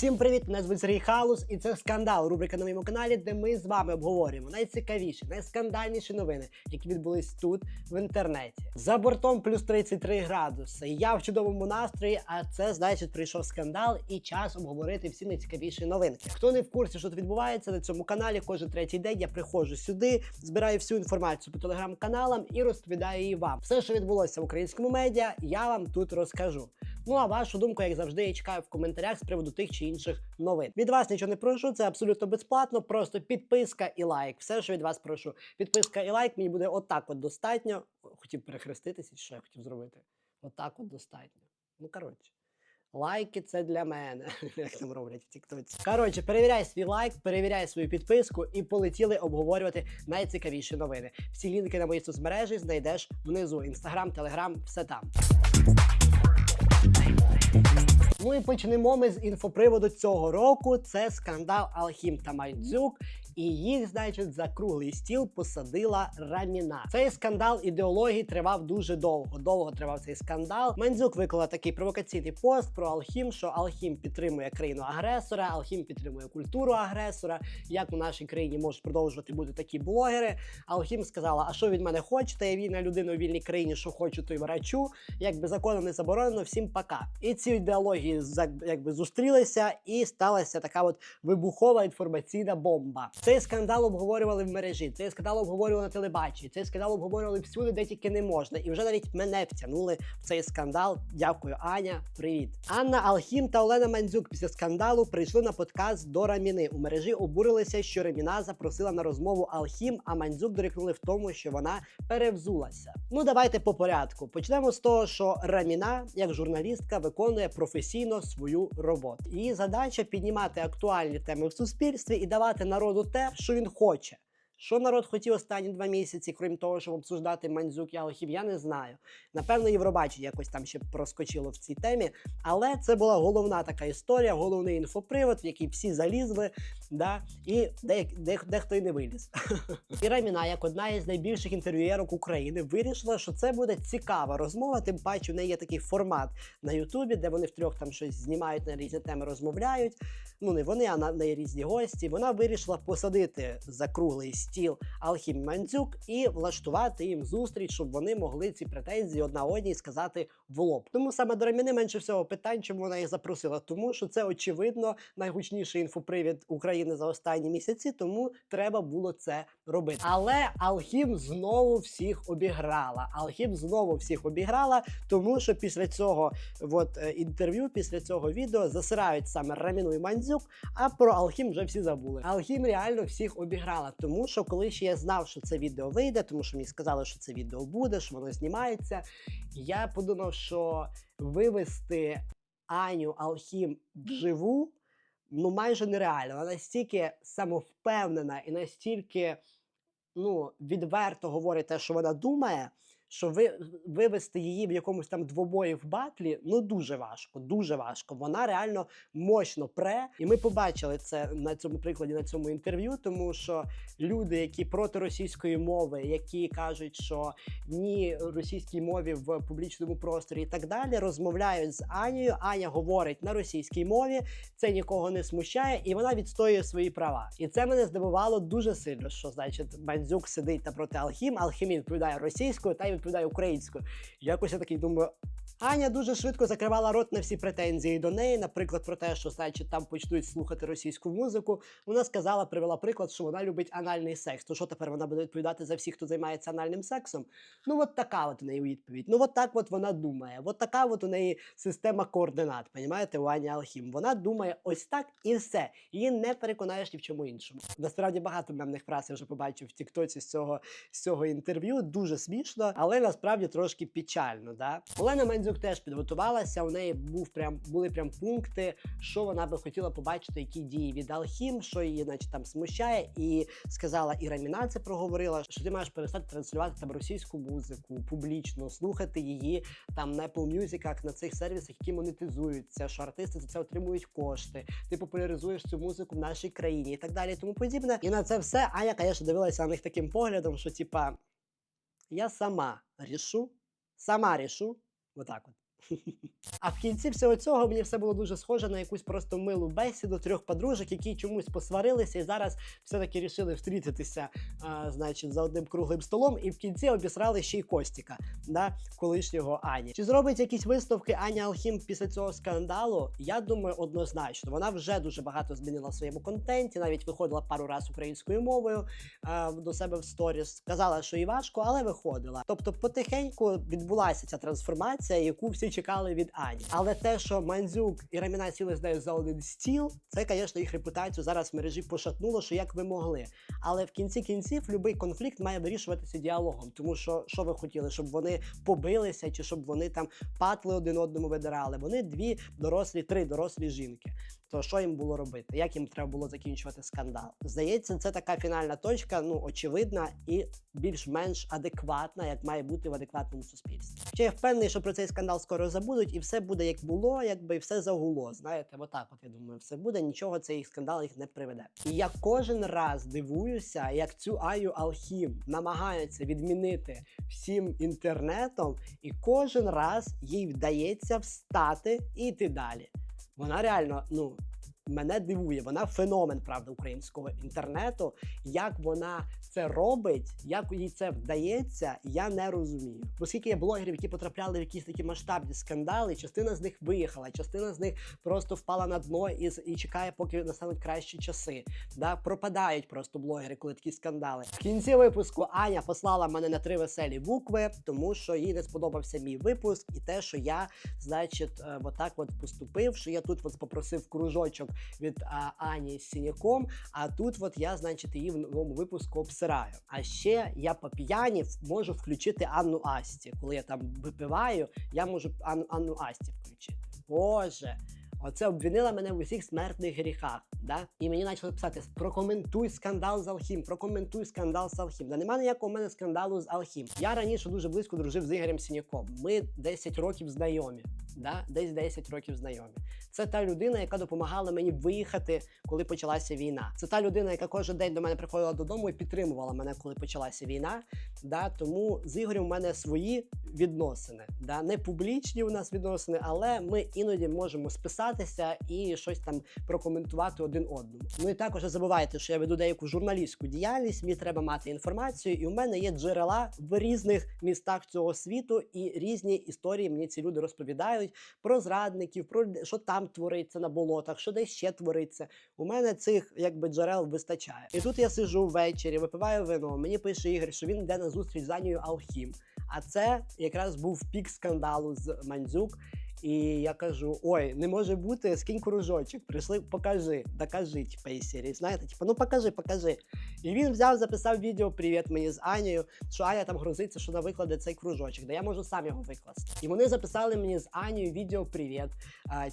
Всім привіт! Мене звуть Сергій Халус, і це скандал. Рубрика на моєму каналі, де ми з вами обговорюємо найцікавіші, найскандальніші новини, які відбулись тут в інтернеті. За бортом плюс 33 градуси. Я в чудовому настрої, а це значить прийшов скандал і час обговорити всі найцікавіші новинки. Хто не в курсі, що тут відбувається на цьому каналі, кожен третій день я приходжу сюди, збираю всю інформацію по телеграм-каналам і розповідаю її вам. Все, що відбулося в українському медіа, я вам тут розкажу. Ну а вашу думку, як завжди, я чекаю в коментарях з приводу тих чи інших новин. Від вас нічого не прошу, це абсолютно безплатно. Просто підписка і лайк. Все, що від вас прошу. Підписка і лайк мені буде отак от достатньо. Хотів перехреститися, що я хотів зробити? Отак от достатньо. Ну коротше. Лайки це для мене, як там роблять в Тіктоці. Коротше, перевіряй свій лайк, перевіряй свою підписку і полетіли обговорювати найцікавіші новини. Всі лінки на мої соцмережі знайдеш внизу. Інстаграм, телеграм, все там. Ну і почнемо ми з інфоприводу цього року. Це скандал Алхім та Майдзюк. І їх, значить, за круглий стіл посадила Раміна. Цей скандал ідеології тривав дуже довго. Довго тривав цей скандал. Мандзюк виклала такий провокаційний пост про Алхім, що Алхім підтримує країну агресора, Алхім підтримує культуру агресора. Як у нашій країні можуть продовжувати бути такі блогери? Алхім сказала: А що від мене хочете? Я вільна людина у вільній країні, що хочу, то й врачу. Якби законом не заборонено, всім пока. І ці ідеології якби зустрілися, і сталася така от вибухова інформаційна бомба. Цей скандал обговорювали в мережі, цей скандал обговорювали на телебаченні, цей скандал обговорювали всюди, де тільки не можна. І вже навіть мене втягнули в цей скандал. Дякую, Аня. Привіт. Анна Алхім та Олена Мандзюк після скандалу прийшли на подкаст до Раміни. У мережі обурилися, що Раміна запросила на розмову Алхім, а Мандзюк дорікнули в тому, що вона перевзулася. Ну давайте по порядку. Почнемо з того, що Раміна, як журналістка, виконує професійно свою роботу. Її задача піднімати актуальні теми в суспільстві і давати народу те, що він хоче. Що народ хотів останні два місяці, крім того, щоб обсуждати Мандзюк і Алхів, я не знаю. Напевно, Євробачення якось там ще проскочило в цій темі. Але це була головна така історія, головний інфопривод, в який всі залізли, да, і де, де, дехто і не виліз. І Раміна, як одна із найбільших інтерв'юєрок України, вирішила, що це буде цікава розмова. Тим паче, у неї є такий формат на Ютубі, де вони втрьох там щось знімають на різні теми, розмовляють. Ну не вони, а на, на різні гості. Вона вирішила посадити за круглий стіл Алхім Мандзюк і влаштувати їм зустріч, щоб вони могли ці претензії одна одній сказати в лоб. Тому саме до Раміни менше всього питань, чому вона їх запросила. Тому що це очевидно найгучніший інфопривід України за останні місяці, тому треба було це робити. Але Алхім знову всіх обіграла. Алхім знову всіх обіграла, тому що після цього от, е, інтерв'ю, після цього відео засирають саме Раміну і Мандзюк, а про Алхім вже всі забули. Алхім реально всіх обіграла, тому що коли ще я знав, що це відео вийде, тому що мені сказали, що це відео буде, що воно знімається. Я подумав, що вивести Аню Алхім вживу ну майже нереально. Вона настільки самовпевнена і настільки ну, відверто говорить те, що вона думає. Що ви вивести її в якомусь там двобої в батлі, ну дуже важко, дуже важко. Вона реально мощно пре, і ми побачили це на цьому прикладі, на цьому інтерв'ю, тому що люди, які проти російської мови, які кажуть, що ні російській мові в публічному просторі і так далі, розмовляють з Анією. Аня говорить на російській мові, це нікого не смущає, і вона відстоює свої права. І це мене здивувало дуже сильно. Що значить Бандзюк сидить та проти Алхім, Алхім відповідає російською та й відповідає українською. Якось я такий думаю. Аня дуже швидко закривала рот на всі претензії до неї, наприклад, про те, що значить там почнуть слухати російську музику. Вона сказала, привела приклад, що вона любить анальний секс. То що тепер вона буде відповідати за всіх, хто займається анальним сексом? Ну, от така от у неї відповідь. Ну, от так от вона думає. От така от у неї система координат. Понімаєте, у Ані Алхім. Вона думає ось так і все. Її не переконаєш ні в чому іншому. Насправді багато мемних фраз я вже побачив в Тіктоці з цього, з цього інтерв'ю. Дуже смішно, але насправді трошки печально. Да? Олена Мандзюк теж підготувалася. У неї був прям були прям пункти, що вона би хотіла побачити, які дії від Алхім, що її, значить, там смущає, і сказала і Раміна це проговорила, що ти маєш перестати транслювати там російську музику публічно, слухати її там на Apple Music, на цих сервісах, які монетизуються, що артисти за це отримують кошти. Ти популяризуєш цю музику в нашій країні і так далі, і тому подібне. І на це все Аня, звісно, дивилася на них таким поглядом, що типа я сама рішу, сама рішу. Отак от. А в кінці всього цього мені все було дуже схоже на якусь просто милу бесіду трьох подружок, які чомусь посварилися і зараз все-таки рішили встрітитися, а, значить, за одним круглим столом, і в кінці обісрали ще й Костіка, да, колишнього Ані. Чи зробить якісь висновки Аня Алхім після цього скандалу? Я думаю, однозначно. Вона вже дуже багато змінила в своєму контенті, навіть виходила пару разів українською мовою а, до себе в сторіс. Сказала, що і важко, але виходила. Тобто, потихеньку відбулася ця трансформація, яку всі чекали від Ані. Але те, що Мандзюк і Раміна сіли з нею за один стіл, це, звісно, їх репутацію зараз в мережі пошатнуло, що як ви могли. Але в кінці кінців будь-який конфлікт має вирішуватися діалогом. Тому що що ви хотіли, щоб вони побилися, чи щоб вони там патли один одному видирали. Вони дві дорослі, три дорослі жінки. То що їм було робити? Як їм треба було закінчувати скандал? Здається, це така фінальна точка, ну очевидна і більш-менш адекватна, як має бути в адекватному суспільстві. Ще я впевнений, що про цей скандал скоро забудуть, і все буде як було, якби все загуло. Знаєте, отак, от я думаю, все буде. Нічого цей скандал їх не приведе. І я кожен раз дивуюся, як цю Аю Алхім намагаються відмінити всім інтернетом, і кожен раз їй вдається встати і йти далі. Вона реально, ну. Мене дивує, вона феномен правда українського інтернету. Як вона це робить, як їй це вдається, я не розумію. Оскільки є блогерів, які потрапляли в якісь такі масштабні скандали, частина з них виїхала, частина з них просто впала на дно і, і чекає, поки настануть кращі часи. Да? Пропадають просто блогери, коли такі скандали. В кінці випуску Аня послала мене на три веселі букви, тому що їй не сподобався мій випуск, і те, що я, значить, е, отак от поступив, що я тут от попросив кружочок від а, Ані з синяком, а тут от я, значить, її в новому випуску обсираю. А ще я по п'яні можу включити Анну Асті. Коли я там випиваю, я можу Анну, Анну Асті включити. Боже. Оце обвинила мене в усіх смертних гріхах. Да? І мені почали писати: прокоментуй скандал з Алхім, прокоментуй скандал з Алхім. Да нема ніякого в мене скандалу з Алхім. Я раніше дуже близько дружив з Ігорем Сіняком. Ми 10 років знайомі. Да? Десь 10 років знайомі. Це та людина, яка допомагала мені виїхати, коли почалася війна. Це та людина, яка кожен день до мене приходила додому і підтримувала мене, коли почалася війна. Да? Тому з Ігорем у мене свої відносини. Да? Не публічні у нас відносини, але ми іноді можемо списатися і щось там прокоментувати один одному. Ну і також не забувайте, що я веду деяку журналістську діяльність. Мені треба мати інформацію, і у мене є джерела в різних містах цього світу, і різні історії мені ці люди розповідають про зрадників, про що там твориться на болотах, що десь ще твориться. У мене цих якби джерел вистачає. І тут я сижу ввечері, випиваю вино. Мені пише Ігор, що він йде на зустріч з Анією Алхім. А це якраз був пік скандалу з Мандзюк. І я кажу: ой, не може бути, скинь кружочок, прийшли, покажи, із серії. Знаєте, типа, ну покажи, покажи. І він взяв, записав відео Привіт мені з Анією, що Аня там грозиться, що вона викладе цей кружочок, де я можу сам його викласти. І вони записали мені з Анією відео Привіт,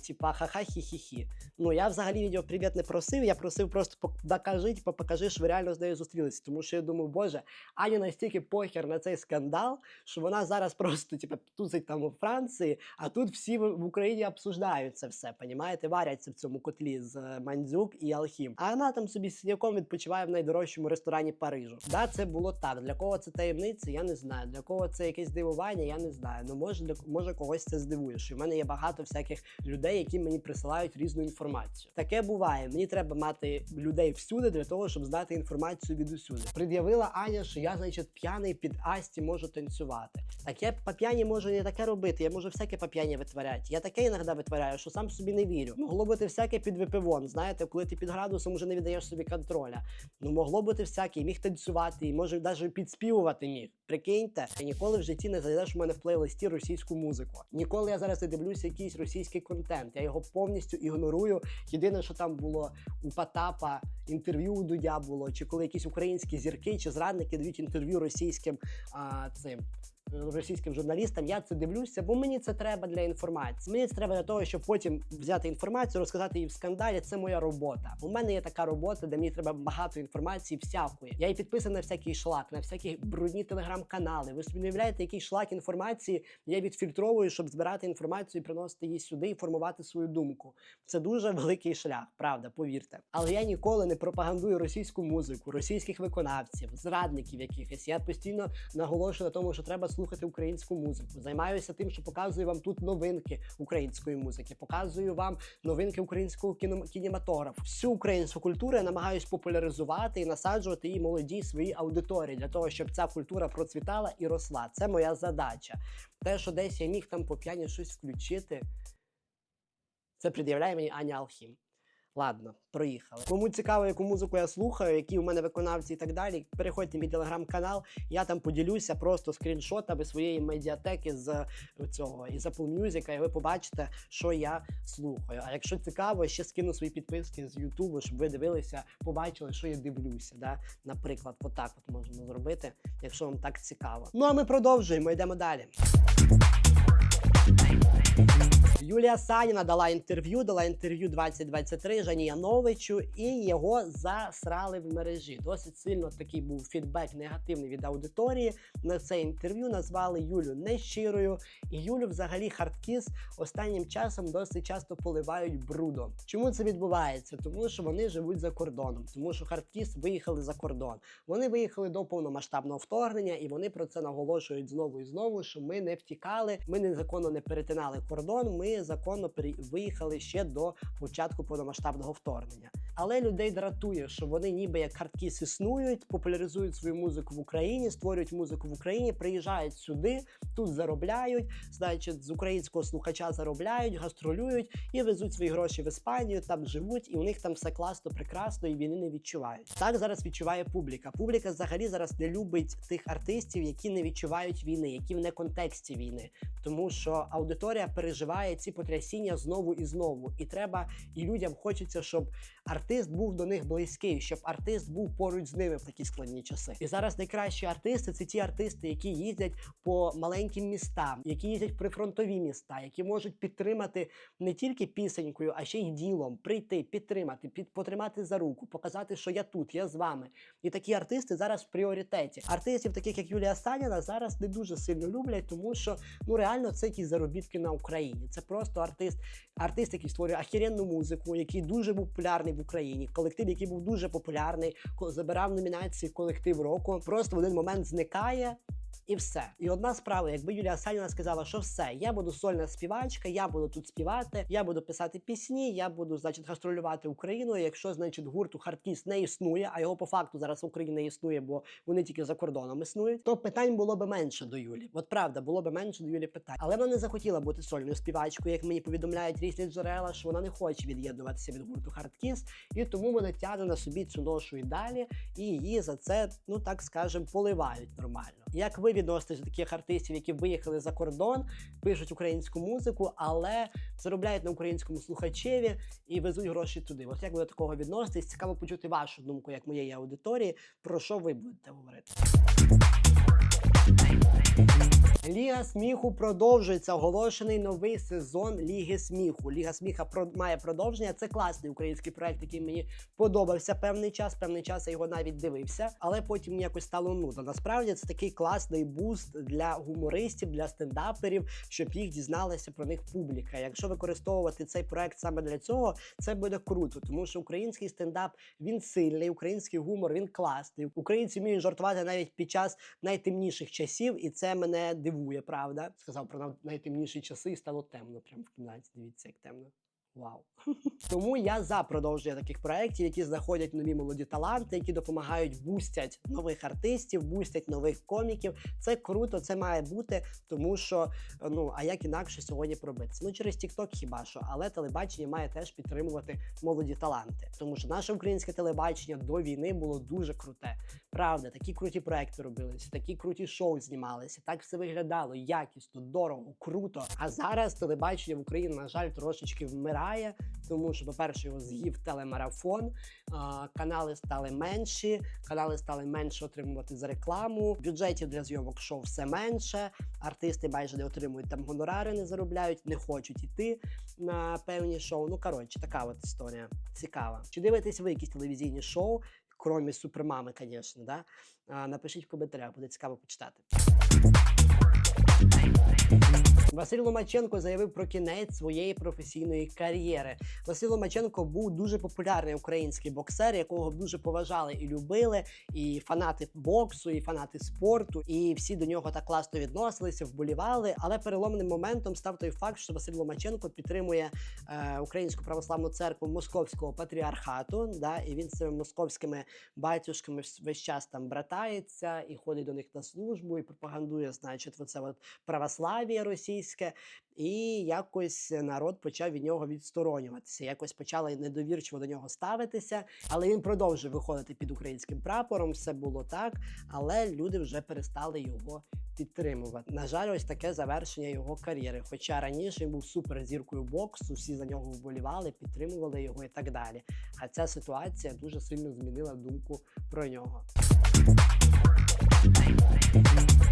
типа ха-ха хі-хі-хі. Ну я взагалі відео Привіт не просив, я просив просто докажи, типа, покажи, що ви реально з нею зустрілися. Тому що я думаю, боже, Аня настільки похер на цей скандал, що вона зараз просто типа тусить там у Франції, а тут всі в в Україні обсуждають це все, понімаєте, варяться в цьому котлі з Мандзюк і Алхім. А вона там собі синяком відпочиває в найдорожчому ресторані Парижу. Да, це було так. Для кого це таємниця, я не знаю. Для кого це якесь дивування, я не знаю. Ну може для може когось це здивує. Що в мене є багато всяких людей, які мені присилають різну інформацію. Таке буває. Мені треба мати людей всюди для того, щоб знати інформацію від усюди. Пред'явила Аня, що я, значить, п'яний під Асті можу танцювати. Так я по п'яні можу не таке робити. Я можу всяке по п'яні витворяти. Я таке іноді витворяю, що сам собі не вірю. Могло бути всяке під випивон. Знаєте, коли ти під градусом вже не віддаєш собі контроля. Ну могло бути всяке, міг танцювати, і може навіть підспівувати міг. Прикиньте, я ніколи в житті не зайдеш у мене в плейлисті російську музику. Ніколи я зараз не дивлюся якийсь російський контент. Я його повністю ігнорую. Єдине, що там було у Потапа, інтерв'ю у Дудя було, чи коли якісь українські зірки чи зрадники дають інтерв'ю російським а, цим. Російським журналістам я це дивлюся, бо мені це треба для інформації. Мені це треба для того, щоб потім взяти інформацію, розказати її в скандалі. Це моя робота. У мене є така робота, де мені треба багато інформації всякої. Я і підписаний на всякий шлак, на всякі брудні телеграм-канали. Ви собі не уявляєте, який шлак інформації я відфільтровую, щоб збирати інформацію і приносити її сюди і формувати свою думку. Це дуже великий шлях, правда, повірте. Але я ніколи не пропагандую російську музику, російських виконавців, зрадників якихось. Я постійно наголошую на тому, що треба слухати українську музику. Займаюся тим, що показую вам тут новинки української музики, показую вам новинки українського кіно- кінематографу. Всю українську культуру я намагаюся популяризувати і насаджувати її молодій своїй аудиторії для того, щоб ця культура процвітала і росла. Це моя задача. Те, що десь я міг там по п'яні щось включити, це пред'являє мені Аня Алхім. Ладно, проїхали. Кому цікаво, яку музику я слухаю, які у мене виконавці і так далі, переходьте в мій телеграм-канал. Я там поділюся просто скріншотами своєї медіатеки з цього із Apple Music, і ви побачите, що я слухаю. А якщо цікаво, ще скину свої підписки з Ютубу, щоб ви дивилися, побачили, що я дивлюся. Да? Наприклад, отак от можемо зробити, якщо вам так цікаво. Ну а ми продовжуємо, йдемо далі. Юлія Саніна дала інтерв'ю, дала інтерв'ю 2023 Жані Яновичу, і його засрали в мережі. Досить сильно такий був фідбек негативний від аудиторії. На це інтерв'ю назвали Юлю нещирою. І Юлю, взагалі, хардкіс останнім часом досить часто поливають брудом. Чому це відбувається? Тому що вони живуть за кордоном, тому що хардкіс виїхали за кордон. Вони виїхали до повномасштабного вторгнення, і вони про це наголошують знову і знову, що ми не втікали, ми незаконно не перетинали кордон. Ми законно виїхали ще до початку повномасштабного вторгнення. Але людей дратує, що вони ніби як хардкіс існують, популяризують свою музику в Україні, створюють музику в Україні, приїжджають сюди, тут заробляють, значить, з українського слухача заробляють, гастролюють і везуть свої гроші в Іспанію, там живуть, і у них там все класно, прекрасно, і війни не відчувають. Так зараз відчуває публіка. Публіка взагалі зараз не любить тих артистів, які не відчувають війни, які в не контексті війни, тому що аудиторія переживає ці потрясіння знову і знову. І треба, і людям хочеться, щоб артист був до них близький, щоб артист був поруч з ними в такі складні часи. І зараз найкращі артисти це ті артисти, які їздять по маленьким містам, які їздять в прифронтові міста, які можуть підтримати не тільки пісенькою, а ще й ділом, прийти, підтримати, під потримати за руку, показати, що я тут, я з вами. І такі артисти зараз в пріоритеті. Артистів, таких як Юлія Саніна, зараз не дуже сильно люблять, тому що ну реально це якісь заробітки на Україні. Це просто артист, артист, який створює ахіренну музику, який дуже був популярний в Україні. Колектив, який був дуже популярний, забирав номінації колектив року. Просто в один момент зникає. І все. І одна справа, якби Юлія Саніна сказала, що все, я буду сольна співачка, я буду тут співати, я буду писати пісні, я буду, значить, гастролювати Україною. Якщо, значить, гурту Хардкіс не існує, а його по факту зараз в Україні не існує, бо вони тільки за кордоном існують, то питань було би менше до Юлі. От правда, було би менше до Юлі питань. Але вона не захотіла бути сольною співачкою, як мені повідомляють різні джерела, що вона не хоче від'єднуватися від гурту Хардкіс, і тому вона тягне на собі цю ношу і далі, і її за це, ну так скажем, поливають нормально. Як ви відноситесь таких артистів, які виїхали за кордон, пишуть українську музику, але заробляють на українському слухачеві і везуть гроші туди? Ось як ви до такого відноситесь? Цікаво почути вашу думку, як моєї аудиторії, про що ви будете говорити. Ліга сміху продовжується. Оголошений новий сезон Ліги сміху. Ліга сміха має продовження. Це класний український проект, який мені подобався певний час. Певний час я його навіть дивився, але потім якось стало нудно. Насправді це такий класний буст для гумористів, для стендаперів, щоб їх дізналася про них публіка. Якщо використовувати цей проект саме для цього, це буде круто, тому що український стендап він сильний, український гумор він класний. Українці вміють жартувати навіть під час найтемніших часів, і це мене дивує, правда. Сказав про найтемніші часи і стало темно. Прямо в кімнаті. Дивіться, як темно. Вау. Тому я за продовження таких проєктів, які знаходять нові молоді таланти, які допомагають бустять нових артистів, бустять нових коміків. Це круто, це має бути, тому що ну а як інакше сьогодні пробитися? Ну через TikTok хіба що, але телебачення має теж підтримувати молоді таланти, тому що наше українське телебачення до війни було дуже круте. Правда, такі круті проекти робилися, такі круті шоу знімалися, так все виглядало якісно, дорого, круто. А зараз телебачення в Україні, на жаль, трошечки вмирає, тому що, по-перше, його з'їв телемарафон, канали стали менші, канали стали менше отримувати за рекламу. Бюджетів для зйомок шоу все менше. Артисти майже не отримують там гонорари, не заробляють, не хочуть іти на певні шоу. Ну коротше, така от історія цікава. Чи дивитесь ви якісь телевізійні шоу? Кромі супермами, звісно, да? А, напишіть в коментарях, буде цікаво почитати. Василь Ломаченко заявив про кінець своєї професійної кар'єри. Василь Ломаченко був дуже популярний український боксер, якого дуже поважали і любили, і фанати боксу, і фанати спорту, і всі до нього так класно відносилися, вболівали. Але переломним моментом став той факт, що Василь Ломаченко підтримує е, Українську православну церкву Московського патріархату. Да, і він з цими московськими батюшками весь час там братається і ходить до них на службу, і пропагандує, значить, оце от православ'я російське. І якось народ почав від нього відсторонюватися. Якось почали недовірчиво до нього ставитися. Але він продовжив виходити під українським прапором. Все було так, але люди вже перестали його підтримувати. На жаль, ось таке завершення його кар'єри. Хоча раніше він був суперзіркою боксу, всі за нього вболівали, підтримували його і так далі. А ця ситуація дуже сильно змінила думку про нього.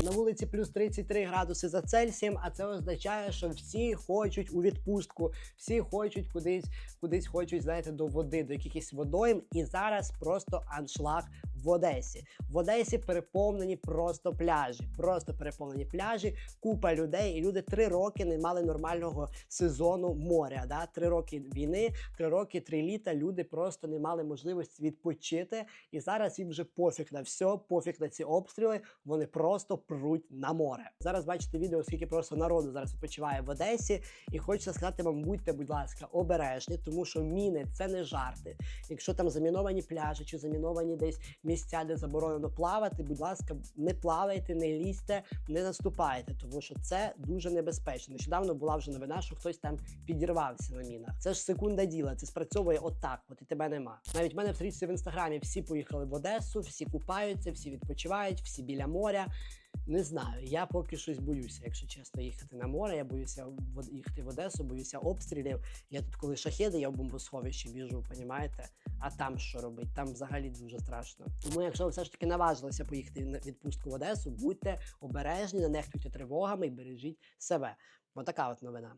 На вулиці плюс 33 градуси за Цельсієм, а це означає, що всі хочуть у відпустку, всі хочуть кудись, кудись хочуть, знаєте, до води, до якихось водойм. І зараз просто аншлаг в Одесі. В Одесі переповнені просто пляжі, просто переповнені пляжі, купа людей, і люди три роки не мали нормального сезону моря. Да? Три роки війни, три роки, три літа. Люди просто не мали можливості відпочити. І зараз їм вже пофіг на все, пофіг на ці обстріли. Вони просто пруть на море. Зараз бачите відео, скільки просто народу зараз відпочиває в Одесі. І хочеться сказати вам, будьте, будь ласка, обережні, тому що міни це не жарти. Якщо там заміновані пляжі чи заміновані десь місця, де заборонено плавати, будь ласка, не плавайте, не лізьте, не наступайте, тому що це дуже небезпечно. Нещодавно була вже новина, що хтось там підірвався на мінах. Це ж секунда діла, це спрацьовує отак, от і тебе нема. Навіть в мене в стрічці в інстаграмі всі поїхали в Одесу, всі купаються, всі відпочивають, всі біля моря. Не знаю, я поки щось боюся, якщо чесно, їхати на море. Я боюся їхати в Одесу, боюся обстрілів. Я тут, коли шахеди, я в бомбосховищі біжу, понімаєте? А там що робить? Там взагалі дуже страшно. Тому, якщо ви все ж таки наважилися поїхати на відпустку в Одесу, будьте обережні, не нехтуйте тривогами і бережіть себе. Отака от новина.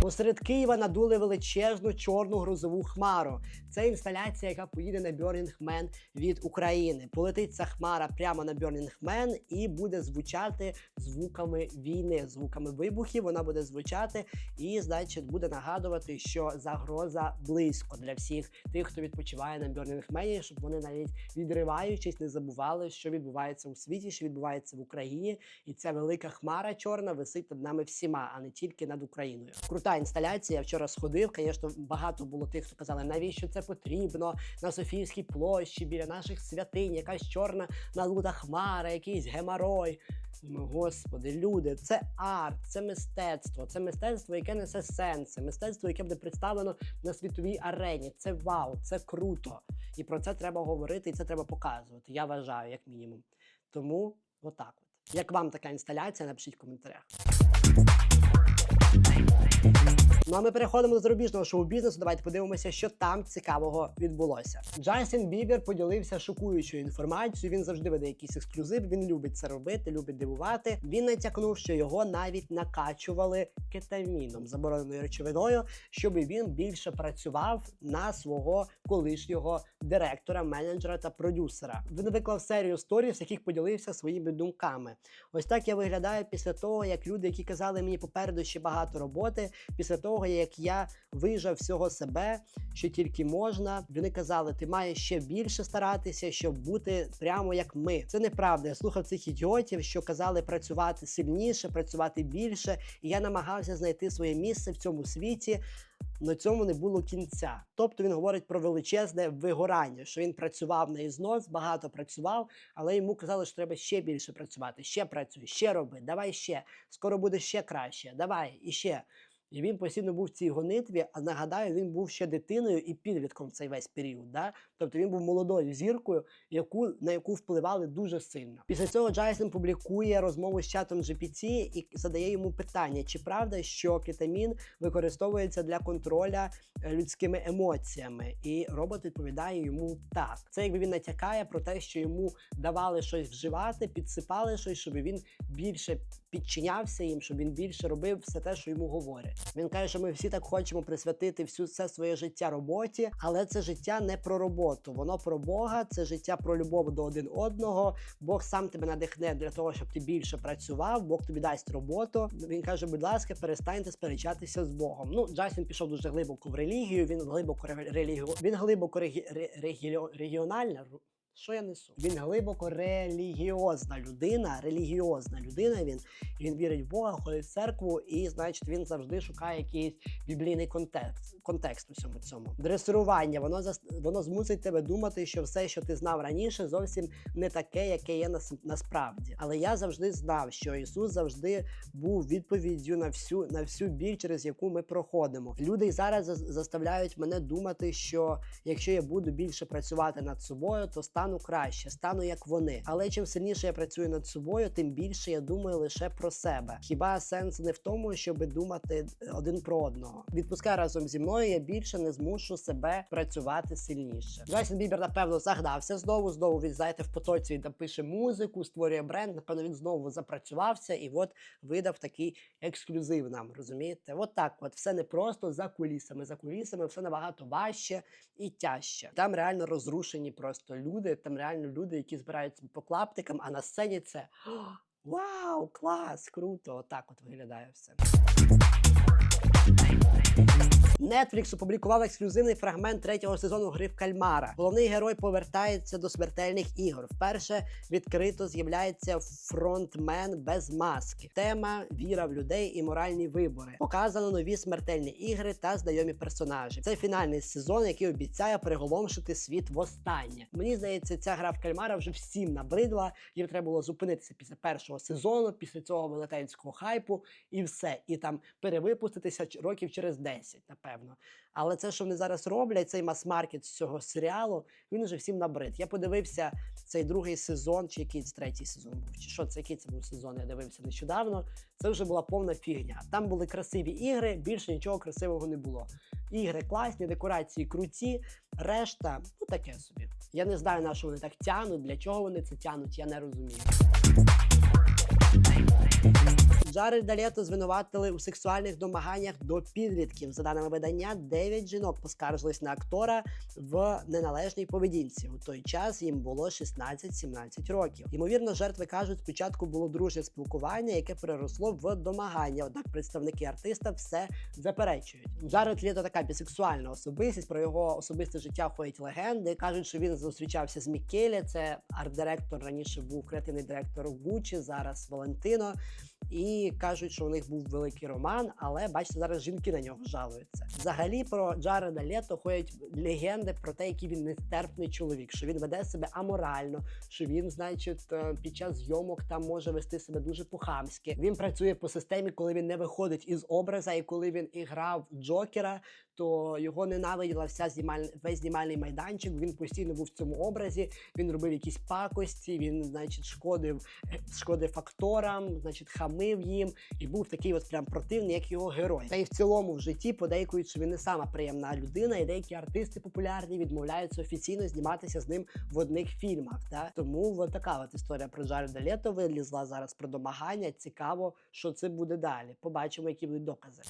Посеред Києва надули величезну чорну грозову хмару. Це інсталяція, яка поїде на Man від України. Полетить ця хмара прямо на Man і буде звучати звуками війни, звуками вибухів. Вона буде звучати і, значить, буде нагадувати, що загроза близько для всіх тих, хто відпочиває на Man, щоб вони навіть відриваючись, не забували, що відбувається у світі, що відбувається в Україні. І ця велика хмара чорна висить над нами всіма, а не тільки над Україною. Крута інсталяція. Я вчора сходив. Звісно, багато було тих, хто казали, навіщо це потрібно на Софіївській площі біля наших святинь, якась чорна надута хмара, якийсь геморой. Господи, люди, це арт, це мистецтво, це мистецтво, яке несе сенс, мистецтво, яке буде представлено на світовій арені. Це вау, це круто. І про це треба говорити, і це треба показувати. Я вважаю, як мінімум. Тому отак от. Як вам така інсталяція? Напишіть в коментарях. Thank you. Ну а ми переходимо до зарубіжного шоу-бізнесу. Давайте подивимося, що там цікавого відбулося. Джастін Бібер поділився шокуючою інформацією. Він завжди веде якийсь ексклюзив. Він любить це робити, любить дивувати. Він натякнув, що його навіть накачували кетаміном, забороненою речовиною, щоб він більше працював на свого колишнього директора, менеджера та продюсера. Він виклав серію сторіс, в яких поділився своїми думками. Ось так я виглядаю після того, як люди, які казали мені попереду ще багато роботи, після того як я вижав всього себе, що тільки можна. Вони казали, ти маєш ще більше старатися, щоб бути прямо як ми. Це неправда. Я слухав цих ідіотів, що казали працювати сильніше, працювати більше, і я намагався знайти своє місце в цьому світі. На цьому не було кінця. Тобто він говорить про величезне вигорання, що він працював на ізнос, багато працював, але йому казали, що треба ще більше працювати, ще працюй, ще роби, давай ще, скоро буде ще краще, давай і ще. І він постійно був в цій гонитві, а нагадаю, він був ще дитиною і підлітком цей весь період. Да? Тобто він був молодою зіркою, яку, на яку впливали дуже сильно. Після цього Джайсон публікує розмову з чатом GPT і задає йому питання: чи правда, що кетамін використовується для контроля е, людськими емоціями? І робот відповідає йому так. Це якби він натякає про те, що йому давали щось вживати, підсипали щось, щоб він більше підчинявся їм, щоб він більше робив все те, що йому говорять. Він каже, що ми всі так хочемо присвятити всю все своє життя роботі, але це життя не про роботу, воно про Бога, це життя про любов до один одного. Бог сам тебе надихне для того, щоб ти більше працював. Бог тобі дасть роботу. Він каже, будь ласка, перестаньте сперечатися з Богом. Ну, Джастін пішов дуже глибоко в релігію. Він глибоко ре- релігію. Він глибоко регі... ре- регіо- регіональна. Що я несу? Він глибоко релігіозна людина, релігіозна людина. Він він вірить в Бога, ходить в церкву, і значить він завжди шукає якийсь біблійний контекст, контекст у всьому цьому. Дресирування воно воно змусить тебе думати, що все, що ти знав раніше, зовсім не таке, яке є нас, насправді. Але я завжди знав, що Ісус завжди був відповіддю на всю на всю біль, через яку ми проходимо. Люди й зараз заставляють мене думати, що якщо я буду більше працювати над собою, то стану краще, стану як вони. Але чим сильніше я працюю над собою, тим більше я думаю лише про себе. Хіба сенс не в тому, щоб думати один про одного? Відпускай разом зі мною. Я більше не змушу себе працювати сильніше. Джастін Бібер, напевно, загнався знову. Знову він знаєте, в потоці він пише музику, створює бренд. Напевно, він знову запрацювався і от видав такий ексклюзив нам. Розумієте? От так, от все не просто за кулісами. За кулісами все набагато важче і тяжче. Там реально розрушені просто люди. Там реально люди, які збираються по клаптикам, а на сцені це. Вау, клас, круто! Отак от виглядає все. Netflix опублікував ексклюзивний фрагмент третього сезону гри в кальмара. Головний герой повертається до смертельних ігор. Вперше відкрито з'являється фронтмен без маски. Тема віра в людей і моральні вибори. Показано нові смертельні ігри та знайомі персонажі. Це фінальний сезон, який обіцяє приголомшити світ востаннє. Мені здається, ця гра в кальмара вже всім набридла. Їм треба було зупинитися після першого сезону, після цього велетенського хайпу, і все. І там перевипуститися років через 10, напевно. Але це, що вони зараз роблять, цей мас-маркет з цього серіалу, він уже всім набрид. Я подивився цей другий сезон, чи який це третій сезон був, чи що це який це був сезон? Я дивився нещодавно. Це вже була повна фігня. Там були красиві ігри, більше нічого красивого не було. Ігри класні, декорації круті, решта, ну таке собі. Я не знаю, на що вони так тянуть, для чого вони це тянуть, я не розумію. Джареда Лето звинуватили у сексуальних домаганнях до підлітків. За даними видання, 9 жінок поскаржились на актора в неналежній поведінці. У той час їм було 16-17 років. Ймовірно, жертви кажуть, спочатку було дружнє спілкування, яке переросло в домагання. Однак представники артиста все заперечують. Джаред Лето така бісексуальна особистість. Про його особисте життя ходять легенди. кажуть, що він зустрічався з Мікелі. Це арт-директор раніше був креативний директор Гуччі, зараз Валентино. І кажуть, що у них був великий роман, але бачите, зараз жінки на нього жалуються. Взагалі про Джареда Лето ходять легенди про те, який він нестерпний чоловік, що він веде себе аморально, що він, значить, е, під час зйомок там може вести себе дуже по-хамськи. Він працює по системі, коли він не виходить із образа, і коли він іграв Джокера, то його ненавиділа вся знімаль... весь знімальний майданчик. Він постійно був в цьому образі. Він робив якісь пакості. Він, значить, шкодив шкодив акторам, значить, хамив їм і був такий от прям противний, як його герой. Та й в цілому в житті подейкують, що він не сама приємна людина, і деякі артисти популярні відмовляються офіційно зніматися з ним в одних фільмах. Да? Тому от така от історія про Джареда Лето вилізла зараз про домагання. Цікаво, що це буде далі. Побачимо, які будуть докази.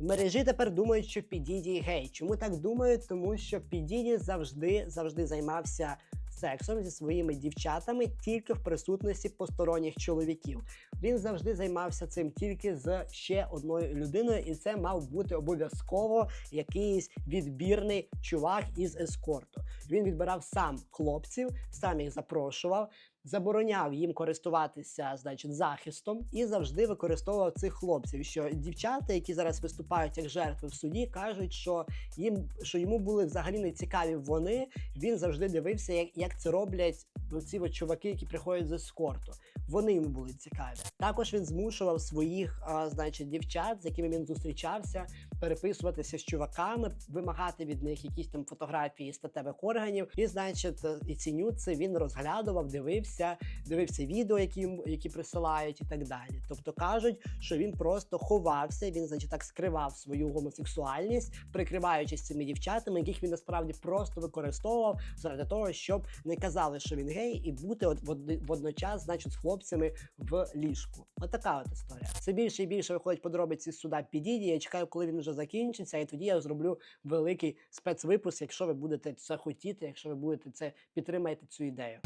Мережі тепер думають, що Підіді гей. Чому так думають? Тому що Підіді завжди завжди займався сексом зі своїми дівчатами тільки в присутності посторонніх чоловіків. Він завжди займався цим тільки з ще одною людиною, і це мав бути обов'язково якийсь відбірний чувак із ескорту. Він відбирав сам хлопців, сам їх запрошував. Забороняв їм користуватися, значить, захистом і завжди використовував цих хлопців. Що дівчата, які зараз виступають як жертви в суді, кажуть, що їм що йому були взагалі не цікаві вони. Він завжди дивився, як, як це роблять ці от чуваки, які приходять з ескорту. Вони йому були цікаві. Також він змушував своїх, а, значить, дівчат, з якими він зустрічався, переписуватися з чуваками, вимагати від них якісь там фотографії статевих органів. І, значить, і ці нюци він розглядував, дивився. Дивився, дивився відео, які, які присилають, і так далі. Тобто кажуть, що він просто ховався, він, значить, так скривав свою гомосексуальність, прикриваючись цими дівчатами, яких він насправді просто використовував заради того, щоб не казали, що він гей, і бути от вод- водночас, значить, з хлопцями в ліжку. Отака от історія. Все більше і більше виходить подробиці суда Підіді. Я чекаю, коли він вже закінчиться, і тоді я зроблю великий спецвипуск, якщо ви будете це хотіти, якщо ви будете це підтримаєте цю ідею.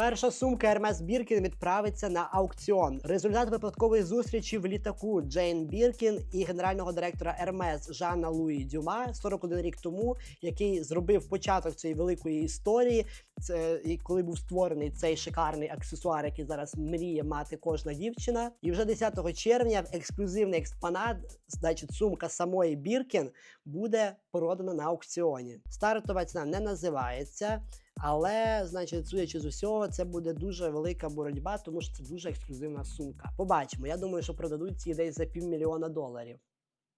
Перша сумка Hermes Біркін відправиться на аукціон. Результат випадкової зустрічі в літаку Джейн Біркін і генерального директора Hermes Жанна Луї Дюма 41 рік тому, який зробив початок цієї великої історії. Це коли був створений цей шикарний аксесуар, який зараз мріє мати кожна дівчина. І вже 10 червня ексклюзивний експонат, значить, сумка самої Біркін, буде продана на аукціоні. Стартова ціна не називається. Але, значить, судячи з усього, це буде дуже велика боротьба, тому що це дуже ексклюзивна сумка. Побачимо. Я думаю, що продадуть ці десь за півмільйона доларів.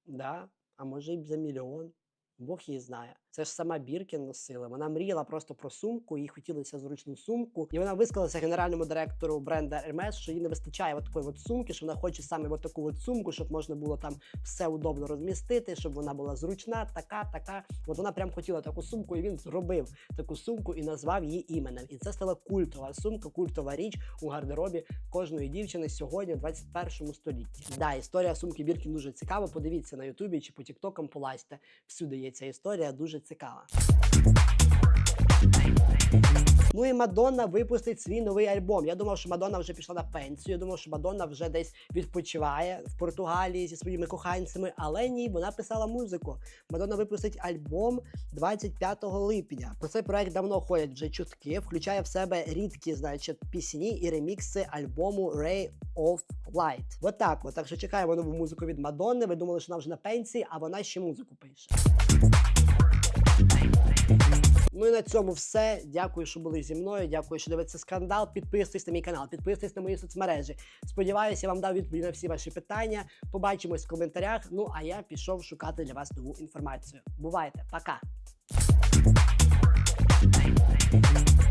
Да? А може й за мільйон. Бог її знає. Це ж сама Біркін носила. Вона мріяла просто про сумку, їй хотілося зручну сумку. І вона висказалася генеральному директору бренда Hermes, що їй не вистачає от такої от сумки, що вона хоче саме от таку от сумку, щоб можна було там все удобно розмістити, щоб вона була зручна, така, така. От вона прям хотіла таку сумку, і він зробив таку сумку і назвав її іменем. І це стала культова сумка, культова річ у гардеробі кожної дівчини сьогодні, в 21 столітті. Да, історія сумки Біркін дуже цікава. Подивіться на Ютубі чи по Тіктокам полазьте. Всюди є ця історія, дуже цікава. Ну і Мадонна випустить свій новий альбом. Я думав, що Мадонна вже пішла на пенсію. Я думав, що Мадонна вже десь відпочиває в Португалії зі своїми коханцями, але ні, вона писала музику. Мадонна випустить альбом 25 липня. Про цей проект давно ходять вже чутки, включає в себе рідкі, значить, пісні і ремікси альбому Ray of Light. От так, от. Так що чекаємо нову музику від Мадонни. Ви думали, що вона вже на пенсії, а вона ще музику пише. Ну і на цьому все. Дякую, що були зі мною. Дякую, що дивитеся скандал. Підписуйтесь на мій канал, підписуйтесь на мої соцмережі. Сподіваюся, я вам дав відповідь на всі ваші питання. Побачимось в коментарях. Ну а я пішов шукати для вас нову інформацію. Бувайте, пока!